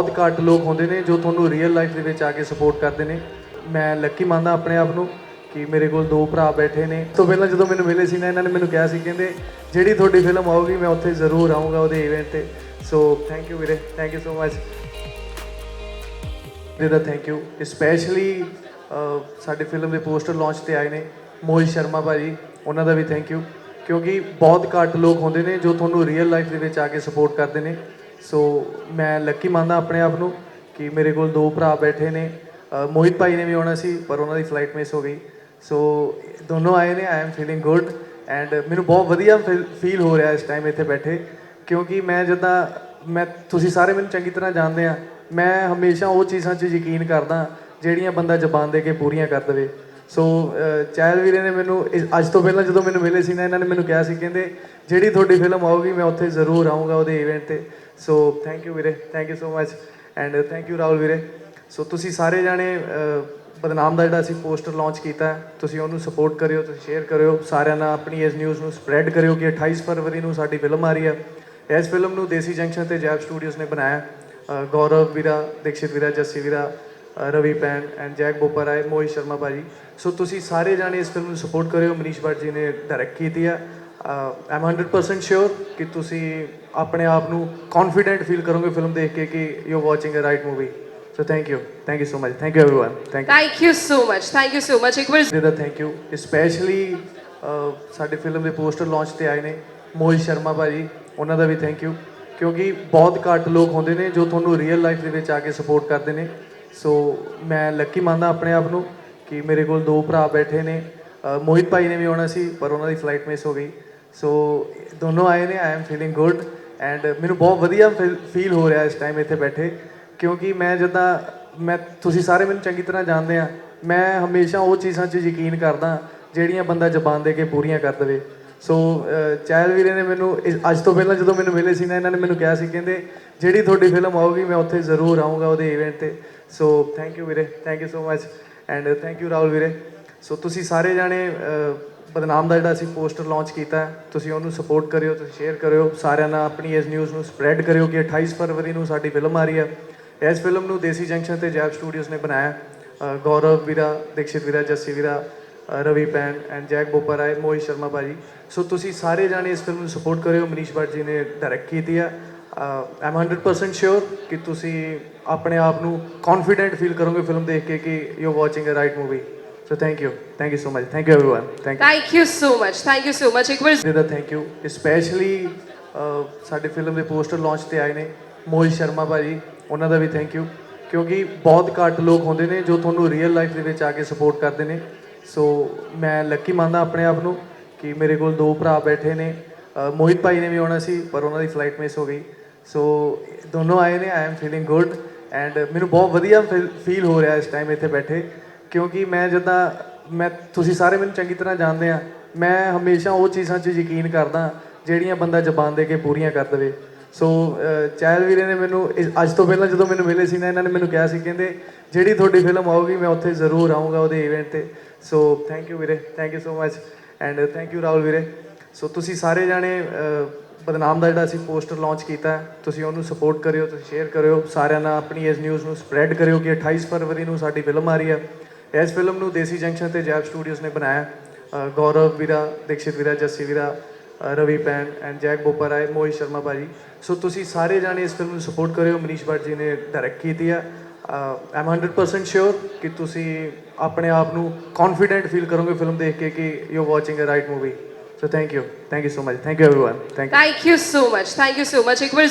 ਬਹੁਤ ਘੱਟ ਲੋਕ ਹੁੰਦੇ ਨੇ ਜੋ ਤੁਹਾਨੂੰ ਰੀਅਲ ਲਾਈਫ ਦੇ ਵਿੱਚ ਆ ਕੇ ਸਪੋਰਟ ਕਰਦੇ ਨੇ। ਮੈਂ ਲੱਕੀ ਮੰਨਦਾ ਆਪਣੇ ਆਪ ਨੂੰ ਕਿ ਮੇਰੇ ਕੋਲ ਦੋ ਭਰਾ ਬੈਠੇ ਨੇ। ਤੋਂ ਪਹਿਲਾਂ ਜਦੋਂ ਮੈਨੂੰ ਮਿਲੇ ਸੀ ਨਾ, ਇਹਨਾਂ ਨੇ ਮੈਨੂੰ ਕਿਹਾ ਸੀ, ਕਹਿੰਦੇ, ਜਿਹੜੀ ਤੁਹਾਡੀ ਫਿਲਮ ਆਊਗੀ, ਮੈਂ ਉੱਥੇ ਜ਼ਰੂਰ ਆਊਂਗਾ ਉਹਦੇ ਇਵੈਂਟ ਤੇ। ਸੋ ਥੈਂਕ ਯੂ ਵੀਰੇ ਥੈਂਕ ਯੂ ਸੋ ਮਚ ਵੀਰੇ ਦਾ ਥੈਂਕ ਯੂ ਸਪੈਸ਼ਲੀ ਸਾਡੇ ਫਿਲਮ ਦੇ ਪੋਸਟਰ ਲਾਂਚ ਤੇ ਆਏ ਨੇ ਮੋਹਿਤ ਸ਼ਰਮਾ ਭਾਜੀ, ਉਹਨਾਂ ਦਾ ਵੀ ਥੈਂਕ ਯੂ ਕਿਉਂਕਿ ਬਹੁਤ ਘੱਟ ਲੋਕ ਹੁੰਦੇ ਨੇ ਜੋ ਤੁਹਾਨੂੰ ਰੀਅਲ ਲਾਈਫ ਦੇ ਵਿੱਚ ਆ ਕੇ ਸਪੋਰਟ ਕਰਦੇ ਨੇ। ਸੋ ਮੈਂ ਲੱਕੀ ਮੰਨਦਾ ਆਪਣੇ ਆਪ ਨੂੰ ਕਿ ਮੇਰੇ ਕੋਲ ਦੋ ਭਰਾ ਬੈਠੇ ਨੇ। ਮੋਹਿਤ ਭਾਈ ਨੇ ਵੀ ਆਉਣਾ ਸੀ, ਪਰ ਉਹਨਾਂ ਦੀ ਫਲਾਈਟ ਮਿਸ ਹੋ ਗਈ। ਸੋ ਦੋਨੋਂ ਆਏ ਨੇ I am feeling good and ਮੈਨੂੰ ਬਹੁਤ ਵਧੀਆ ਫੀਲ ਹੋ ਰਿਹਾ ਇਸ ਟਾਈਮ ਇੱਥੇ ਬੈਠੇ। ਕਿਉਂਕਿ ਮੈਂ ਜਦਾਂ, ਮੈਂ, ਤੁਸੀਂ ਸਾਰੇ ਮੈਨੂੰ ਚੰਗੀ ਤਰ੍ਹਾਂ ਜਾਣਦੇ ਆ। ਮੈਂ ਹਮੇਸ਼ਾ ਉਹ ਚੀਜ਼ਾਂ 'ਚ ਯਕੀਨ ਕਰਦਾ, ਜਿਹੜੀਆਂ ਬੰਦਾ ਜ਼ਬਾਨ ਦੇ ਕੇ ਪੂਰੀਆਂ ਕਰ ਦੇਵੇ। ਸੋ ਅਹ, ਵੀਰੇ ਨੇ ਮੈਨੂੰ ਇਸ- ਅੱਜ ਤੋਂ ਪਹਿਲਾਂ ਜਦੋਂ ਮੈਨੂੰ ਮਿਲੇ ਸੀ ਨਾ ਇਹਨਾਂ ਨੇ ਮੈਨੂੰ ਕਿਹਾ ਸੀ ਕਹਿੰਦੇ ਜਿਹੜੀ ਤੁਹਾਡੀ ਫਿਲਮ ਆਊਗੀ ਮੈਂ ਉੱਥੇ ਜ਼ਰੂਰ ਆਊਂਗਾ ਉਹਦੇ ਇਵੈਂਟ ਤੇ। ਸੋ ਥੈਂਕ ਯੂ ਵੀਰੇ thank you so much and thank you Rahul ਵੀਰੇ। ਸੋ ਤੁਸੀਂ ਸਾਰੇ ਜਾਣੇ ਬਦਨਾਮ ਦਾ ਜਿਹੜਾ ਅਸੀਂ ਪੋਸਟਰ ਲਾਂਚ ਕੀਤਾ ਹੈ, ਤੁਸੀਂ ਉਹਨੂੰ ਸਪੋਰਟ ਕਰਿਓ ਤੁਸੀਂ ਸ਼ੇਅਰ ਕਰਿਓ ਸਾਰਿਆਂ ਨਾਲ ਆਪਣੀ ਇਸ ਨਿਊਜ਼ ਨੂੰ ਸਪਰੈਡ ਕਰਿਓ ਕਿ 28 ਫਰਵਰੀ ਨੂੰ ਸਾਡੀ ਫਿਲਮ ਆ ਰਹੀ ਹੈ ਇਸ ਫਿਲਮ ਨੂੰ ਦੇਸੀ ਜੰਕਸ਼ਨ ਤੇ ਜੈਬ ਸਟੂਡੀਓਜ਼ ਨੇ ਬਣਾਇਆ ਗੌਰਵ ਵੀਰਾ ਦੀਕਸ਼ਿਤ ਵੀਰਾ ਜੱਸੀ ਵੀਰਾ Ravi Pen and Jack Boper ਆਏ ਮੋਹਿਤ ਸ਼ਰਮਾ ਭਾਜੀ ਸੋ ਤੁਸੀਂ ਸਾਰੇ ਜਾਣੇ ਇਸ ਫਿਲਮ ਨੂੰ ਸਪੋਰਟ ਕਰਿਓ ਮਨੀਸ਼ ਭੱਟ ਜੀ ਨੇ ਡਾਇਰੈਕਟ ਕੀਤੀ ਆ ਆਮ 100% ਸ਼ੋਰ ਕਿ ਤੁਸੀਂ ਆਪਣੇ ਆਪ ਨੂੰ ਕੌਨਫੀਡੈਂਟ ਫੀਲ ਕਰੋਗੇ ਫਿਲਮ ਦੇਖ ਕੇ ਕਿ you watching a right movie so thank you thank you so much thank you everyone thank thank you so much thank you so much ਇੱਕ ਵਾਰ you the thank you specially ਸਾਡੇ film ਦੇ poster launch ਤੇ ਆਏ ਨੇ ਮੋਹਿਤ ਸ਼ਰਮਾ ਭਾਜੀ ਉਹਨਾਂ ਦਾ ਵੀ thank you ਕਿਉਂਕਿ ਬਹੁਤ ਘੱਟ ਲੋਕ ਹੁੰਦੇ ਨੇ ਜੋ ਤੁਹਾਨੂੰ ਰੀਅਲ ਲਾਈਫ ਦੇ ਵਿੱਚ ਆ ਕੇ ਸਪੋਰਟ ਕਰਦੇ ਨੇ ਸੋ ਮੈਂ ਲੱਕੀ ਮੰਨਦਾ ਆਪਣੇ ਆਪ ਨੂੰ ਕਿ ਮੇਰੇ ਕੋਲ ਦੋ ਭਰਾ ਬੈਠੇ ਨੇ। ਮੋਹਿਤ ਭਾਈ ਨੇ ਵੀ ਆਉਣਾ ਸੀ, ਪਰ ਉਹਨਾਂ ਦੀ ਫਲਾਈਟ ਮਿਸ ਹੋ ਗਈ। ਸੋ ਦੋਨੋਂ ਆਏ ਨੇ I am feeling good and ਮੈਨੂੰ ਬਹੁਤ ਵਧੀਆ ਫੀਲ ਹੋ ਰਿਹਾ ਇਸ ਟਾਈਮ ਇੱਥੇ ਬੈਠੇ। ਕਿਉਂਕਿ ਮੈਂ ਜਦਾਂ, ਮੈਂ, ਤੁਸੀਂ ਸਾਰੇ ਮੈਨੂੰ ਚੰਗੀ ਤਰ੍ਹਾਂ ਜਾਣਦੇ ਆ। ਮੈਂ ਹਮੇਸ਼ਾ ਉਹ ਚੀਜ਼ਾਂ 'ਚ ਯਕੀਨ ਕਰਦਾ, ਜਿਹੜੀਆਂ ਬੰਦਾ ਜ਼ਬਾਨ ਦੇ ਕੇ ਪੂਰੀਆਂ ਕਰ ਦੇਵੇ। ਸੋ ਅਹ, ਚਹਿਲ ਵੀਰੇ ਨੇ ਮੈਨੂੰ ਅੱਜ ਤੋਂ ਪਹਿਲਾਂ ਜਦੋਂ ਮੈਨੂੰ ਮਿਲੇ ਸੀ ਨਾ ਇਹਨਾਂ ਨੇ ਮੈਨੂੰ ਕਿਹਾ ਸੀ ਕਹਿੰਦੇ ਜਿਹੜੀ ਤੁਹਾਡੀ ਫਿਲਮ ਆਊਗੀ ਮੈਂ ਉੱਥੇ ਜ਼ਰੂਰ ਆਊਂਗਾ ਉਹਦੇ ਇਵੈਂਟ ਤੇ। ਸੋ ਥੈਂਕ ਯੂ ਵੀਰੇ thank you so much and thank you Rahul ਵੀਰੇ। ਸੋ ਤੁਸੀਂ ਸਾਰੇ ਜਾਣੇ ਬਦਨਾਮ ਦਾ ਜਿਹੜਾ ਅਸੀਂ ਪੋਸਟਰ ਲਾਂਚ ਕੀਤਾ ਹੈ, ਤੁਸੀਂ ਉਹਨੂੰ ਸਪੋਰਟ ਕਰਿਓ ਤੁਸੀਂ ਸ਼ੇਅਰ ਕਰਿਓ ਸਾਰਿਆਂ ਨਾਲ ਆਪਣੀ ਇਸ ਨਿਊਜ਼ ਨੂੰ ਸਪਰੈਡ ਕਰਿਓ ਕਿ 28 ਫਰਵਰੀ ਨੂੰ ਸਾਡੀ ਫਿਲਮ ਆ ਰਹੀ ਹੈ ਇਸ ਫਿਲਮ ਨੂੰ ਦੇਸੀ ਜੰਕਸ਼ਨ ਤੇ ਜੈਬ ਸਟੂਡੀਓਜ਼ ਨੇ ਬਣਾਇਆ ਗੌਰਵ ਵੀਰਾ ਦੀਕਸ਼ਿਤ ਵੀਰਾ ਜੱਸੀ ਵੀਰਾ Ravi Pen and Jack Boper ਆਏ ਮੋਹਿਤ ਸ਼ਰਮਾ ਭਾਜੀ ਸੋ ਤੁਸੀਂ ਸਾਰੇ ਜਾਣੇ ਇਸ ਫਿਲਮ ਨੂੰ ਸਪੋਰਟ ਕਰਿਓ ਮਨੀਸ਼ ਭੱਟ ਜੀ ਨੇ ਡਾਇਰੈਕਟ ਕੀਤੀ ਆ ਆਮ 100% ਸ਼ੋਰ ਕਿ ਤੁਸੀਂ ਆਪਣੇ ਆਪ ਨੂੰ ਕੌਨਫੀਡੈਂਟ ਫੀਲ ਕਰੋਗੇ ਫਿਲਮ ਦੇਖ ਕੇ ਕਿ you watching a right movie so thank you thank you so much thank you everyone thank thank you so much thank you so much ਇੱਕ ਵਾਰ you the thank you specially ਸਾਡੇ film ਦੇ poster launch ਤੇ ਆਏ ਨੇ ਮੋਹਿਤ ਸ਼ਰਮਾ ਭਾਜੀ ਉਹਨਾਂ ਦਾ ਵੀ thank you ਕਿਉਂਕਿ ਬਹੁਤ ਘੱਟ ਲੋਕ ਹੁੰਦੇ ਨੇ ਜੋ ਤੁਹਾਨੂੰ ਰੀਅਲ ਲਾਈਫ ਦੇ ਵਿੱਚ ਆ ਕੇ ਸਪੋਰਟ ਕਰਦੇ ਨੇ ਸੋ ਮੈਂ ਲੱਕੀ ਮੰਨਦਾ ਆਪਣੇ ਆਪ ਨੂੰ ਕਿ ਮੇਰੇ ਕੋਲ ਦੋ ਭਰਾ ਬੈਠੇ ਨੇ। ਮੋਹਿਤ ਭਾਈ ਨੇ ਵੀ ਆਉਣਾ ਸੀ, ਪਰ ਉਹਨਾਂ ਦੀ ਫਲਾਈਟ ਮਿਸ ਹੋ ਗਈ। ਸੋ ਦੋਨੋਂ ਆਏ ਨੇ I am feeling good and ਮੈਨੂੰ ਬਹੁਤ ਵਧੀਆ ਫੀਲ ਹੋ ਰਿਹਾ ਇਸ ਟਾਈਮ ਇੱਥੇ ਬੈਠੇ। ਕਿਉਂਕਿ ਮੈਂ ਜਦਾਂ, ਮੈਂ, ਤੁਸੀਂ ਸਾਰੇ ਮੈਨੂੰ ਚੰਗੀ ਤਰ੍ਹਾਂ ਜਾਣਦੇ ਆ। ਮੈਂ ਹਮੇਸ਼ਾ ਉਹ ਚੀਜ਼ਾਂ 'ਚ ਯਕੀਨ ਕਰਦਾ, ਜਿਹੜੀਆਂ ਬੰਦਾ ਜ਼ਬਾਨ ਦੇ ਕੇ ਪੂਰੀਆਂ ਕਰ ਦੇਵੇ। ਸੋ ਚੈਲ ਵੀਰੇ ਨੇ ਮੈਨੂੰ ਅੱਜ ਤੋਂ ਪਹਿਲਾਂ ਜਦੋਂ ਮੈਨੂੰ ਮਿਲੇ ਸੀ ਨਾ, ਇਹਨਾਂ ਨੇ ਮੈਨੂੰ ਕਿਹਾ ਸੀ, ਕਹਿੰਦੇ, ਜਿਹੜੀ ਤੁਹਾਡੀ ਫਿਲਮ ਆਊਗੀ, ਮੈਂ ਉੱਥੇ ਜ਼ਰੂਰ ਆਊਂਗਾ ਉਹਦੇ ਇਵੈਂਟ ਤੇ। ਸੋ ਥੈਂਕ ਯੂ ਵੀਰੇ thank you so much and thank you Rahul ਵੀਰੇ ਸੋ ਤੁਸੀਂ ਸਾਰੇ ਜਾਣੇ ਬਦਨਾਮ ਦਾ ਜਿਹੜਾ ਅਸੀਂ ਪੋਸਟਰ ਲਾਂਚ ਕੀਤਾ, ਤੁਸੀਂ ਉਹਨੂੰ ਸਪੋਰਟ ਕਰਿਓ, ਤੁਸੀਂ ਸ਼ੇਅਰ ਕਰਿਓ, ਸਾਰਿਆਂ ਨਾਲ ਆਪਣੀ ਇਸ ਨਿਊਜ਼ ਨੂੰ ਸਪਰੈਡ ਕਰਿਓ ਕਿ 28 ਫਰਵਰੀ ਨੂੰ ਸਾਡੀ ਫਿਲਮ ਆ ਰਹੀ ਹੈ ਇਸ ਫਿਲਮ ਨੂੰ ਦੇਸੀ ਜੰਕਸ਼ਨ ਤੇ ਜੈਬ ਸਟੂਡੀਓਜ਼ ਨੇ ਬਣਾਇਆ। ਗੌਰਵ ਵੀਰਾ, ਦੀਕਸ਼ਿਤ ਵੀਰਾ, ਜੱਸੀ ਵੀਰਾ ਰਵੀ ਪੈਨ ਐਂਡ ਜੈਕ ਬੋਪਰ ਆਏ ਮੋਹਿਤ ਸ਼ਰਮਾ ਭਾਜੀ। ਸੋ ਤੁਸੀਂ ਸਾਰੇ ਜਾਣੇ ਇਸ ਫਿਲਮ ਨੂੰ ਸਪੋਰਟ ਕਰਿਓ। ਮਨੀਸ਼ ਭੱਟ ਜੀ ਨੇ ਡਾਇਰੈਕਟ ਕੀਤੀ ਆ। ਆਮ 100% ਸ਼ੋਰ ਕਿ ਤੁਸੀਂ ਆਪਣੇ ਆਪ ਨੂੰ ਕੌਨਫੀਡੈਂਟ ਫੀਲ ਕਰੋਗੇ ਫਿਲਮ ਦੇਖ ਕੇ ਕਿ you watching a right movie so thank you thank you so much thank you everyone thank thank you so much thank you so much ਇੱਕ ਵਾਰ